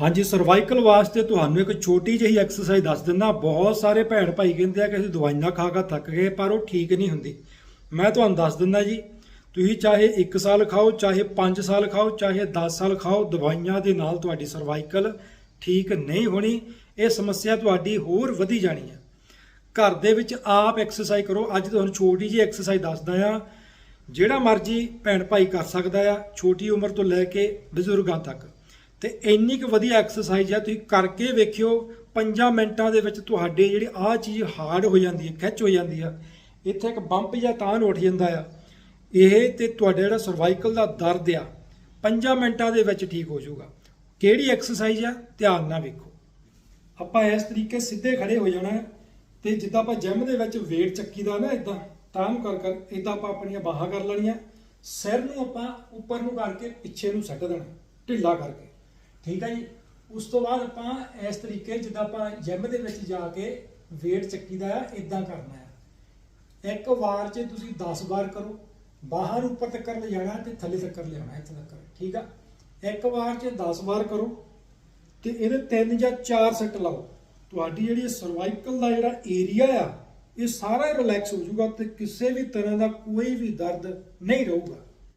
ਹਾਂਜੀ ਸਰਵਾਈਕਲ ਵਾਸਤੇ ਤੁਹਾਨੂੰ ਇੱਕ ਛੋਟੀ ਜਿਹੀ ਐਕਸਰਸਾਈਜ਼ ਦੱਸ ਦਿੰਦਾ। ਬਹੁਤ ਸਾਰੇ ਭੈਣ ਭਾਈ ਕਹਿੰਦੇ ਆ ਕਿ ਅਸੀਂ ਦਵਾਈਆਂ ਖਾ ਕੇ ਥੱਕ ਗਏ, ਪਰ ਉਹ ਠੀਕ ਨਹੀਂ ਹੁੰਦੀ। ਮੈਂ ਤੁਹਾਨੂੰ ਦੱਸ ਦਿੰਦਾ ਜੀ, ਤੁਸੀਂ ਚਾਹੇ 1 ਸਾਲ ਖਾਓ, ਚਾਹੇ 5 ਸਾਲ ਖਾਓ, ਚਾਹੇ 10 ਸਾਲ ਖਾਓ, ਦਵਾਈਆਂ ਦੇ ਨਾਲ ਤੁਹਾਡੀ ਸਰਵਾਈਕਲ ਠੀਕ ਨਹੀਂ ਹੋਣੀ। ਇਹ ਸਮੱਸਿਆ ਤੁਹਾਡੀ ਹੋਰ ਵਧੀ ਜਾਣੀ ਹੈ। ਘਰ ਦੇ ਵਿੱਚ ਆਪ ਐਕਸਰਸਾਈਜ਼ ਕਰੋ। ਅੱਜ ਤੁਹਾਨੂੰ ਛੋਟੀ ਜਿਹੀ ਐਕਸਰਸਾਈਜ਼ ਦੱਸਦਾ ਆ ਜਿਹੜਾ ਮਰਜ਼ੀ ਭੈਣ ਭਾਈ ਕਰ ਸਕਦਾ ਆ, ਛੋਟੀ ਉਮਰ ਤੋਂ ਲੈ ਕੇ ਬਜ਼ੁਰਗਾਂ ਤੱਕ। ਤੇ ਇੰਨੀ ਕੁ ਵਧੀਆ ਐਕਸਰਸਾਈਜ਼ ਆ, ਤੁਸੀਂ ਕਰਕੇ ਵੇਖਿਓ 5 ਮਿੰਟਾਂ ਦੇ ਵਿੱਚ ਤੁਹਾਡੇ ਜਿਹੜੀ ਆਹ ਚੀਜ਼ ਹਾਰਡ ਹੋ ਜਾਂਦੀ ਹੈ ਖਿੱਚ ਹੋ ਜਾਂਦੀ ਆ, ਇੱਥੇ ਇੱਕ ਬੰਪ ਜਾਂ ਤਾਣ ਉੱਠ ਜਾਂਦਾ ਆ। ਇਹ ਤੇ ਤੁਹਾਡਾ ਜਿਹੜਾ ਸਰਵਾਈਕਲ ਦਾ ਦਰਦ ਆ 5 ਮਿੰਟਾਂ ਦੇ ਵਿੱਚ ਠੀਕ ਹੋ ਜਾਊਗਾ। ਕਿਹੜੀ ਐਕਸਰਸਾਈਜ਼ ਆ, ਧਿਆਨ ਨਾਲ ਵੇਖੋ। ਆਪਾਂ ਇਸ ਤਰੀਕੇ ਸਿੱਧੇ ਖੜੇ ਹੋ ਜਾਣਾ ਹੈ ਤੇ ਜਿੱਦਾਂ ਆਪਾਂ ਜਿਮ ਦੇ ਵਿੱਚ weight ਚੱਕੀਦਾ ਨਾ ਇਦਾਂ ਤਾਂ ਨੂੰ ਕਰ ਕਰ ਇਦਾਂ ਆਪਾਂ ਆਪਣੀਆਂ ਬਾਹਾਂ ਕਰ ਲੈਣੀਆਂ, ਸਿਰ ਨੂੰ ਆਪਾਂ ਉੱਪਰ ਨੂੰ ਕਰਕੇ ਪਿੱਛੇ ਨੂੰ ਸੱਟ ਦੇਣਾ, ਢਿੱਲਾ ਕਰਕੇ। ਠੀਕ ਹੈ ਜੀ? ਉਸ ਤੋਂ ਬਾਅਦ ਆਪਾਂ ਇਸ ਤਰੀਕੇ ਜਿੱਦਾਂ ਆਪਾਂ ਜਿਮ ਦੇ ਵਿੱਚ ਜਾ ਕੇ weight ਚੱਕੀਦਾ ਆ ਇਦਾਂ ਕਰਨਾ ਹੈ ਇੱਕ ਵਾਰ 'ਚ ਤੁਸੀਂ 10 ਵਾਰ ਕਰੋ, ਬਾਹਰ ਉੱਪਰ ਤੱਕ ਲਿਜਾਣਾ ਤੇ ਥੱਲੇ ਤੱਕ ਲਿਆਉਣਾ ਇੱਥੇ ਤੱਕ ਠੀਕ ਆ? ਇੱਕ ਵਾਰ 'ਚ 10 ਵਾਰ ਕਰੋ ਤੇ ਇਹਦੇ ਤਿੰਨ ਜਾਂ ਚਾਰ ਸੈੱਟ ਲਾਓ। ਤੁਹਾਡੀ ਜਿਹੜੀ ਸਰਵਾਈਕਲ ਦਾ ਜਿਹੜਾ ਏਰੀਆ ਆ, ਇਹ ਸਾਰਾ ਰਿਲੈਕਸ ਹੋ ਜਾਊਗਾ ਤੇ ਕਿਸੇ ਵੀ ਤਰ੍ਹਾਂ ਦਾ ਕੋਈ ਵੀ ਦਰਦ ਨਹੀਂ ਰਹੂਗਾ।